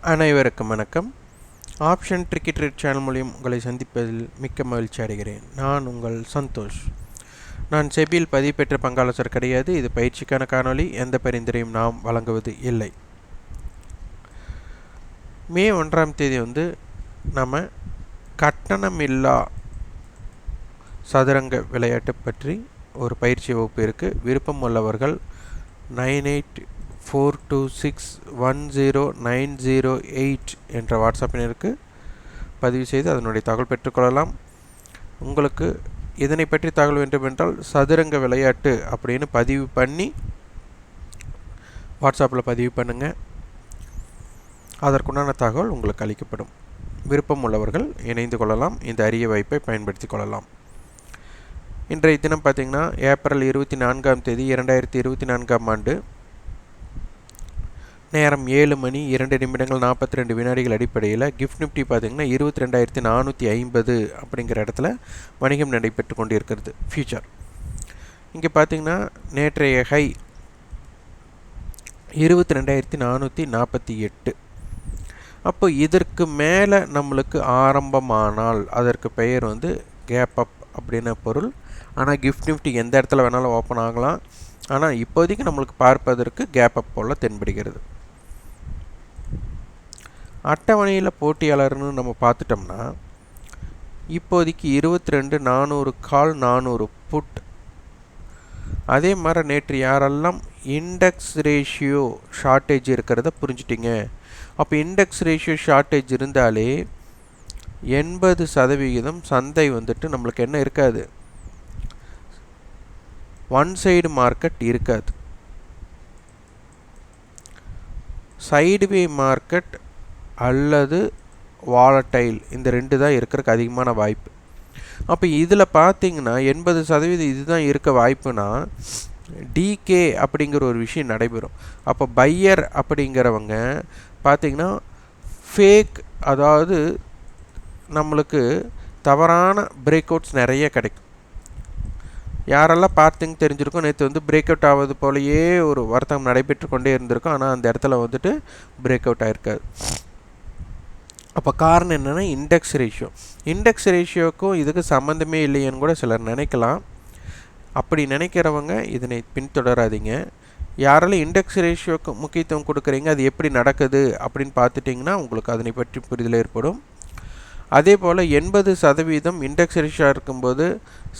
அனைவருக்கும் வணக்கம். Option cricket rate channel மூலியம் உங்களை சந்திப்பதில் மிக்க மகிழ்ச்சி அடைகிறேன். நான் உங்கள் சந்தோஷ். நான் செபியில் பதிவு பெற்ற பங்காளர் கிடையாது. இது பயிற்சிக்கான காணொளி. எந்த பரிந்துரையும் நாம் வழங்குவது இல்லை. மே ஒன்றாம் தேதி வந்து நம்ம கட்டணமில்லா சதுரங்க விளையாட்டு பற்றி ஒரு பயிற்சி வகுப்பு இருக்குது விருப்பம் உள்ளவர்கள் nine eight four two six one zero nine zero eight என்ற வாட்ஸ்அப் எண்ணிற்கு பதிவு செய்து அதனுடைய தகவல் பெற்றுக்கொள்ளலாம். உங்களுக்கு இதனை பற்றி தகவல் வேண்டுமென்றால் சதுரங்க விளையாட்டு அப்படின்னு பதிவு பண்ணி வாட்ஸ்அப்பில் பதிவு பண்ணுங்கள் அதற்குண்டான தகவல் உங்களுக்கு அளிக்கப்படும். விருப்பம் உள்ளவர்கள் இணைந்து கொள்ளலாம். இந்த அரிய வாய்ப்பை பயன்படுத்தி கொள்ளலாம். இன்றைய தினம் பார்த்திங்கன்னா ஏப்ரல் இருபத்தி நான்காம் தேதி இரண்டாயிரத்தி இருபத்தி நான்காம் ஆண்டு நேரம் ஏழு மணி இரண்டு நிமிடங்கள் நாற்பத்தி ரெண்டு வினாடிகள் அடிப்படையில் கிஃப்ட் நிஃப்டி பார்த்திங்கன்னா இருபத்தி ரெண்டாயிரத்தி நானூற்றி ஐம்பது அப்படிங்கிற இடத்துல வணிகம் நடைபெற்று கொண்டிருக்கிறது ஃபியூச்சர் இங்கே பார்த்திங்கன்னா நேற்றைய ஹை இருபத்தி ரெண்டாயிரத்தி நானூற்றி நாற்பத்தி எட்டு. அப்போ இதற்கு மேலே நம்மளுக்கு ஆரம்பமானால் அதற்கு பெயர் வந்து கேப் அப் அப்படின்னு பொருள். ஆனால் கிஃப்ட் நிஃப்டி எந்த இடத்துல வேணாலும் ஓப்பன் ஆகலாம். ஆனால் இப்போதைக்கு நம்மளுக்கு பார்ப்பதற்கு கேப் அப் போல் தென்படுகிறது. அட்டவணையில் போட்டியாளர்னு நம்ம பார்த்துட்டோம்னா இப்போதைக்கு இருபத்தி ரெண்டு நானூறு கால் நானூறு புட் அதே மாதிரி நேற்று யாரெல்லாம் இண்டெக்ஸ் ரேஷியோ ஷார்ட்டேஜ் இருக்கிறத புரிஞ்சிட்டிங்க. அப்போ இண்டெக்ஸ் ரேஷியோ ஷார்ட்டேஜ் இருந்தாலே எண்பது சதவிகிதம் சந்தை வந்துட்டு நம்மளுக்கு என்ன இருக்காது? ஒன் சைடு மார்க்கெட் இருக்காது. சைடுவே மார்க்கெட் அல்லது வாலட்டைல் இந்த ரெண்டு தான் இருக்கிறதுக்கு அதிகமான வாய்ப்பு. அப்போ இதில் பார்த்தீங்கன்னா எண்பது சதவீதம் இதுதான் இருக்க வாய்ப்புனா டிகே அப்படிங்கிற ஒரு விஷயம் நடைபெறும். அப்போ பையர் அப்படிங்கிறவங்க பார்த்திங்கன்னா ஃபேக் அதாவது நம்மளுக்கு தவறான பிரேக் அவுட்ஸ் நிறைய கிடைக்கும். யாரெல்லாம் பார்த்துங்க தெரிஞ்சிருக்கோம் நேற்று வந்து பிரேக் அவுட் ஆவது போலயே ஒரு வர்த்தகம் நடைபெற்று கொண்டே இருந்திருக்கும். ஆனால் அந்த இடத்துல வந்துட்டு பிரேக் அவுட் ஆகிருக்காது அப்போ காரணம் என்னென்னா இண்டெக்ஸ் ரேஷியோ இண்டெக்ஸ் ரேஷியோக்கும் இதுக்கு சம்மந்தமே இல்லையன்னு கூட சிலர் நினைக்கலாம். அப்படி நினைக்கிறவங்க இதனை பின்தொடராதீங்க. யாரெல்லாம் இண்டெக்ஸ் ரேஷியோக்கு முக்கியத்துவம் கொடுக்குறீங்க அது எப்படி நடக்குது அப்படின்னு பார்த்துட்டிங்கன்னா உங்களுக்கு அதனை பற்றி புரிதல் ஏற்படும். அதே போல் எண்பது சதவீதம் இண்டெக்ஸ் ரேஷியோ இருக்கும்போது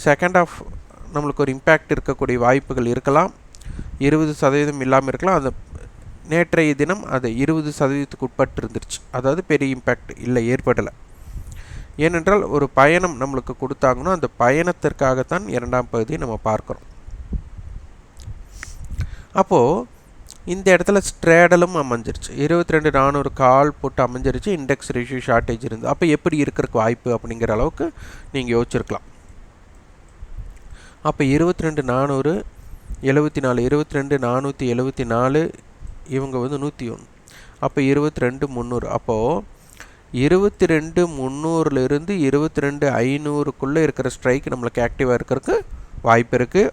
செகண்ட் ஆஃப் நம்மளுக்கு ஒரு இம்பேக்ட் இருக்கக்கூடிய வாய்ப்புகள் இருக்கலாம். இருபது சதவீதம் இல்லாமல் இருக்கலாம். அந்த நேற்றைய தினம் அது இருபது சதவீதத்துக்கு உட்பட்டு இருந்துருச்சு அதாவது பெரிய இம்பேக்ட் இல்லை ஏற்படலை. ஏனென்றால் ஒரு பயணம் நம்மளுக்கு கொடுத்தாங்கன்னா அந்த பயணத்திற்காகத்தான் இரண்டாம் பகுதியை நம்ம பார்க்குறோம். அப்போது இந்த இடத்துல ஸ்ட்ரேடலும் அமைஞ்சிருச்சு. இருபத்தி ரெண்டு நானூறு கால் போட்டு அமைஞ்சிருச்சு. இண்டெக்ஸ் ரேஷியோ ஷார்ட்டேஜ் இருந்து. அப்போ எப்படி இருக்கிறக்கு வாய்ப்பு அப்படிங்கிற அளவுக்கு நீங்கள் யோசிச்சிருக்கலாம். அப்போ இருபத்தி ரெண்டு நானூறு எழுபத்தி நாலு இருபத்தி ரெண்டு நானூற்றி எழுபத்தி நாலு இவங்க வந்து நூற்றி ஒன்று அப்போ இருபத்தி ரெண்டு முந்நூறு. அப்போது இருபத்தி ரெண்டு முந்நூறுலேருந்து இருபத்தி ரெண்டு ஐநூறுக்குள்ளே இருக்கிற ஸ்ட்ரைக் நம்மளுக்கு ஆக்டிவாக இருக்கிறதுக்கு வாய்ப்பு இருக்குது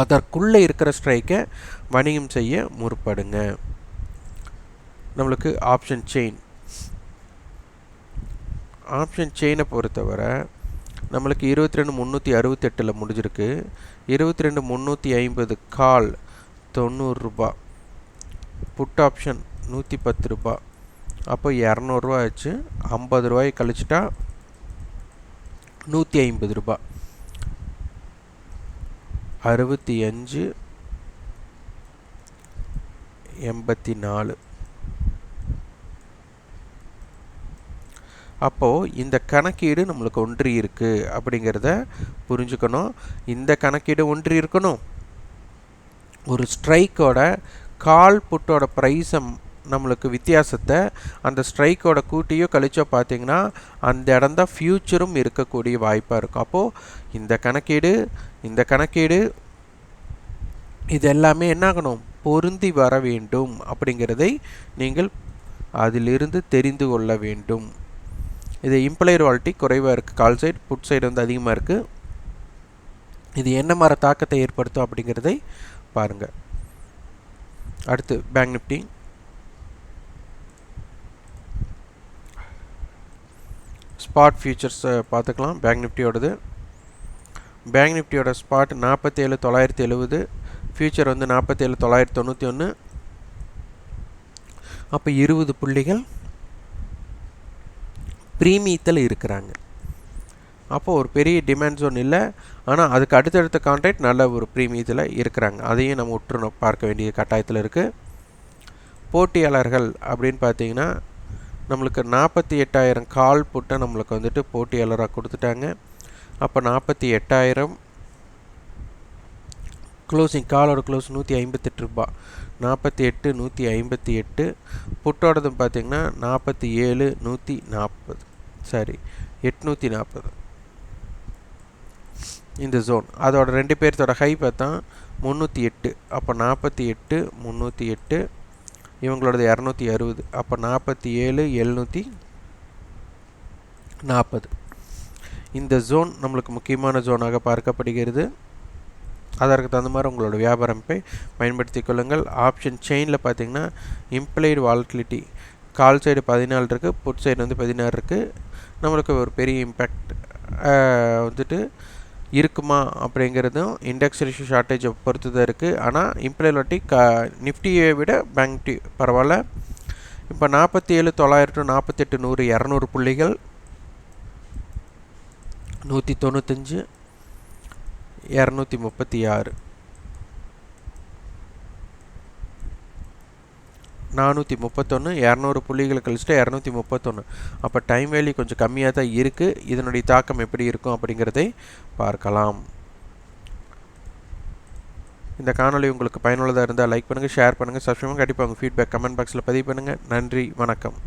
அதற்குள்ளே இருக்கிற ஸ்ட்ரைக்கை வணிகம் செய்ய முற்படுங்க. நம்மளுக்கு ஆப்ஷன் செயின் ஆப்ஷன் செயினை பொறுத்தவரை நம்மளுக்கு இருபத்தி ரெண்டு முந்நூற்றி அறுபத்தெட்டில் முடிஞ்சிருக்கு. இருபத்தி ரெண்டு முந்நூற்றி ஐம்பது கால் தொண்ணூறுரூபா புட் ஆப்ஷன் நூற்றி பத்து ரூபா. அப்போ இரநூறுவா ஆச்சு. ஐம்பது ரூபாய் கழிச்சிட்டா நூற்றி ஐம்பது ரூபா. அறுபத்தி அஞ்சு எண்பத்தி நாலு. அப்போது இந்த கணக்கீடு நம்மளுக்கு ஒன்றி இருக்குது அப்படிங்கிறத புரிஞ்சுக்கணும். இந்த கணக்கீடு ஒன்றி இருக்கணும். ஒரு ஸ்ட்ரைக்கோட கால் புட்டோட ப்ரைஸை நம்மளுக்கு வித்தியாசத்தை அந்த ஸ்ட்ரைக்கோட கூட்டியோ கழிச்சோ பார்த்தீங்கன்னா அந்த இடம் தான் ஃப்யூச்சரும் இருக்கக்கூடிய வாய்ப்பாக இருக்கும். அப்போது இந்த கணக்கீடு இந்த கணக்கீடு இது எல்லாமே என்னாகணும்? பொருந்தி வர வேண்டும் அப்படிங்கிறதை நீங்கள் அதிலிருந்து தெரிந்து கொள்ள வேண்டும். இது இம்ப்ளையர் வாலிட்டி குறைவாக இருக்குது கால் சைடு புட் சைடு வந்து அதிகமாக இருக்குது இது என்ன மாதிரி தாக்கத்தை ஏற்படுத்தும் அப்படிங்கிறதை பாருங்கள் அடுத்து பேங்க் நிஃப்டி ஸ்பாட் ஃபியூச்சர்ஸை பார்த்துக்கலாம். பேங்க் நிஃப்டியோடது பேங்க் நிஃப்டியோட ஸ்பாட் நாற்பத்தேழு தொள்ளாயிரத்தி எழுபது ஃபியூச்சர் வந்து நாற்பத்தேழு தொள்ளாயிரத்தி தொண்ணூற்றி ஒன்று அப்போ இருபது புள்ளிகள் ப்ரீமியத்தில் இருக்கிறாங்க. அப்போது ஒரு பெரிய டிமாண்ட் ஜோன் இல்லை. ஆனால் அதுக்கு அடுத்தடுத்த கான்ட்ராக்ட் நல்ல ஒரு ப்ரீமியத்தில் இருக்கிறாங்க. அதையும் நம்ம உற்று பார்க்க வேண்டிய கட்டாயத்தில் இருக்குது போட்டியாளர்கள் அப்படின்னு பார்த்தீங்கன்னா நம்மளுக்கு நாற்பத்தி எட்டாயிரம் கால் புட்டை நம்மளுக்கு வந்துட்டு போட்டியாளராக கொடுத்துட்டாங்க. அப்போ நாற்பத்தி எட்டாயிரம் க்ளோசிங் காலோட க்ளோஸ் நூற்றி ஐம்பத்தெட்டு ரூபா. நாற்பத்தி எட்டு நூற்றி ஐம்பத்தி எட்டு புட்டோடது பார்த்திங்கன்னா நாற்பத்தி ஏழு நூற்றி நாற்பது சாரி எட்நூற்றி நாற்பது இந்த ஜோன் அதோட ரெண்டு பேர்த்தோட ஹை பார்த்தா முந்நூற்றி எட்டு அப்போ நாற்பத்தி எட்டு முந்நூற்றி எட்டு இவங்களோடது இரநூத்தி அறுபது அப்போ நாற்பத்தி ஏழு எழுநூற்றி நாற்பது. இந்த ஜோன் நம்மளுக்கு முக்கியமான ஜோனாக பார்க்கப்படுகிறது. அதற்கு தகுந்த மாதிரி உங்களோட வியாபாரத்தை பயன்படுத்தி கொள்ளுங்கள். ஆப்ஷன் செயினில் பார்த்தீங்கன்னா இம்ப்ளைடு வால்டிலிட்டி கால் சைடு பதினாலு இருக்குது புட் சைடு வந்து பதினாறு இருக்குது நம்மளுக்கு ஒரு பெரிய இம்பேக்ட் வந்துட்டு இருக்குமா அப்படிங்கிறதும் இண்டெக்ஸ் ரேஷியோ ஷார்ட்டேஜை பொறுத்து தான் இருக்குது ஆனால் இம்ப்ளைலாட்டி க நிஃப்டியை விட பேங்க் நிஃப்டி பரவாயில்ல. இப்போ நாற்பத்தி ஏழு தொள்ளாயிரத்து நாற்பத்தெட்டு நூறு இரநூறு புள்ளிகள். நூற்றி தொண்ணூத்தஞ்சு இரநூத்தி முப்பத்தி ஆறு. நானூற்றி முப்பத்தொன்று இரநூறு புள்ளிகளை கழிச்சுட்டு இரநூத்தி முப்பத்தொன்று அப்போ டைம் வேல்யூ கொஞ்சம் கம்மியாக தான் இருக்குது இதனுடைய தாக்கம் எப்படி இருக்கும் அப்படிங்கிறதை பார்க்கலாம். இந்த காணொலி உங்களுக்கு பயனுள்ளதாக இருந்தால் லைக் பண்ணுங்கள் ஷேர் பண்ணுங்கள் சப்ஸ்கிரைப் கண்டிப்பாக உங்கள் ஃபீட்பேக் கமெண்ட் பாக்ஸில் பதிவு பண்ணுங்கள் நன்றி வணக்கம்.